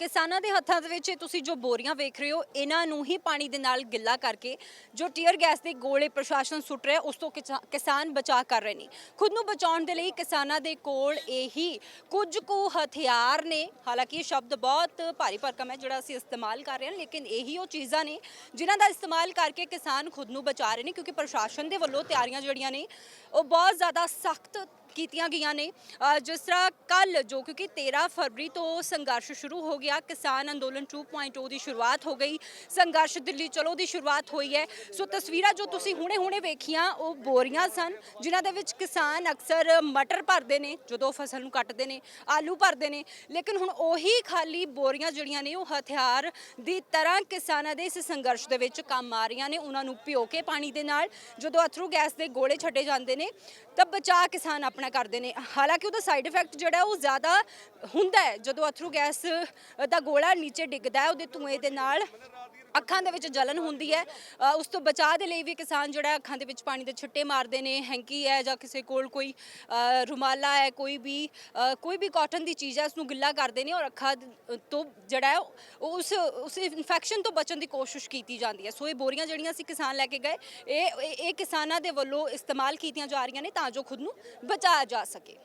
ਕਿਸਾਨਾਂ ਦੇ ਹੱਥਾਂ ਦੇ ਵਿੱਚ ਤੁਸੀਂ ਜੋ ਬੋਰੀਆਂ ਵੇਖ ਰਹੇ ਹੋ, ਇਹਨਾਂ ਨੂੰ ਹੀ ਪਾਣੀ ਦੇ ਨਾਲ ਗਿੱਲਾ ਕਰਕੇ ਜੋ ਟੀਅਰ ਗੈਸ ਦੇ ਗੋਲੇ ਪ੍ਰਸ਼ਾਸਨ ਸੁੱਟ ਰਿਹਾ, ਉਸ ਤੋਂ ਕਿਸਾ- ਕਿਸਾਨ ਬਚਾਅ ਕਰ ਰਹੇ ਨੇ। ਖੁਦ ਨੂੰ ਬਚਾਉਣ ਦੇ ਲਈ ਕਿਸਾਨਾਂ ਦੇ ਕੋਲ ਇਹੀ ਕੁਝ ਕੁ ਹਥਿਆਰ ਨੇ। ਹਾਲਾਂਕਿ ਇਹ ਸ਼ਬਦ ਬਹੁਤ ਭਾਰੀ ਭਰਕਮ ਹੈ, ਜਿਹੜਾ ਅਸੀਂ ਇਸਤੇਮਾਲ ਕਰ ਰਹੇ ਹਾਂ, ਲੇਕਿਨ ਇਹੀ ਉਹ ਚੀਜ਼ਾਂ ਨੇ ਜਿਨ੍ਹਾਂ ਦਾ ਇਸਤੇਮਾਲ ਕਰਕੇ ਕਿਸਾਨ ਖੁਦ ਨੂੰ ਬਚਾ ਰਹੇ ਨੇ, ਕਿਉਂਕਿ ਪ੍ਰਸ਼ਾਸਨ ਦੇ ਵੱਲੋਂ ਤਿਆਰੀਆਂ ਜਿਹੜੀਆਂ ਨੇ, ਉਹ ਬਹੁਤ ਜ਼ਿਆਦਾ ਸਖਤ ਕੀਤੀਆਂ ਗਈਆਂ ਨੇ। ਜਿਸ ਤਰ੍ਹਾਂ ਕੱਲ ਜੋ ਕਿਉਂਕਿ 13 ਫਰਵਰੀ ਤੋਂ ਸੰਘਰਸ਼ ਸ਼ੁਰੂ ਹੋ ਗਿਆ, ਕਿਸਾਨ ਅੰਦੋਲਨ 2.0 ਦੀ ਸ਼ੁਰੂਆਤ ਹੋ ਗਈ। ਸੰਘਰਸ਼ ਦਿੱਲੀ ਚਲੋ ਦੀ ਸ਼ੁਰੂਆਤ ਹੋਈ ਹੈ। ਸੋ ਤਸਵੀਰਾਂ ਜੋ ਤੁਸੀਂ ਹੁਣੇ-ਹੁਣੇ ਵੇਖੀਆਂ, ਉਹ ਬੋਰੀਆਂ ਸਨ, ਜਿਨ੍ਹਾਂ ਦੇ ਵਿੱਚ ਕਿਸਾਨ ਅਕਸਰ ਮਟਰ ਭਰਦੇ ਨੇ, ਜਦੋਂ ਫਸਲ ਨੂੰ ਕੱਟਦੇ ਨੇ, ਆਲੂ ਭਰਦੇ ਨੇ। ਲੇਕਿਨ ਹੁਣ ਉਹੀ ਖਾਲੀ ਬੋਰੀਆਂ ਜਿਹੜੀਆਂ ਨੇ, ਉਹ ਹਥਿਆਰ ਦੀ ਤਰ੍ਹਾਂ ਕਿਸਾਨਾਂ ਦੇ ਇਸ ਸੰਘਰਸ਼ ਦੇ ਵਿੱਚ ਕੰਮ ਆ ਰਹੀਆਂ ਨੇ। ਉਹਨਾਂ ਨੂੰ ਭਿਓ ਕੇ ਪਾਣੀ ਦੇ ਨਾਲ, ਜਦੋਂ ਅਥਰੂ ਗੈਸ ਦੇ ਗੋਲੇ ਛੱਡੇ ਜਾਂਦੇ ਨੇ, ਤਾਂ ਬਚਾ ਕਿਸਾਨ ਆਪਣਾ ਕਰਦੇ ਨੇ। ਹਾਲਾਂਕਿ ਉਹਦਾ ਸਾਈਡ ਇਫੈਕਟ ਜਿਹੜਾ ਉਹ ਜ਼ਿਆਦਾ ਹੁੰਦਾ ਹੈ। ਜਦੋਂ ਅਥਰੂ ਗੈਸ ਦਾ ਗੋਲਾ ਨੀਚੇ ਡਿੱਗਦਾ ਹੈ, ਉਹਦੇ ਧੂਏ ਦੇ ਨਾਲ ਅੱਖਾਂ ਦੇ ਵਿੱਚ ਜਲਨ ਹੁੰਦੀ ਹੈ। ਉਸ ਤੋਂ ਬਚਾਅ ਦੇ ਲਈ ਵੀ ਕਿਸਾਨ ਜਿਹੜਾ ਅੱਖਾਂ ਦੇ ਵਿੱਚ ਪਾਣੀ ਦੇ ਛਿੱਟੇ ਮਾਰਦੇ ਨੇ ਹੈਂਕੀ ਹੈ ਜਾਂ ਕਿਸੇ ਕੋਲ ਕੋਈ ਰੁਮਾਲਾ ਹੈ, ਕੋਈ ਵੀ ਕੋਈ ਵੀ ਕਾਟਨ ਦੀ ਚੀਜ਼ ਹੈ ਉਸ ਨੂੰ ਗਿੱਲਾ ਕਰਦੇ ਨੇ ਔਰ ਅੱਖਾਂ ਤੋਂ ਜਿਹੜਾ ਉਸ ਉਸ ਇਨਫੈਕਸ਼ਨ ਤੋਂ ਬਚਣ ਦੀ ਕੋਸ਼ਿਸ਼ ਕੀਤੀ ਜਾਂਦੀ ਹੈ। ਸੋ ਇਹ ਬੋਰੀਆਂ ਜਿਹੜੀਆਂ ਅਸੀਂ ਕਿਸਾਨ ਲੈ ਕੇ ਗਏ, ਇਹ ਇਹ ਕਿਸਾਨਾਂ ਦੇ ਵੱਲੋਂ ਇਸਤੇਮਾਲ ਕੀਤੀਆਂ ਜਾ ਰਹੀਆਂ ਨੇ ਤਾਂ ਜੋ ਖੁਦ ਨੂੰ ਬਚਾ ਬਚਾਇਆ ਜਾ ਸਕੇ।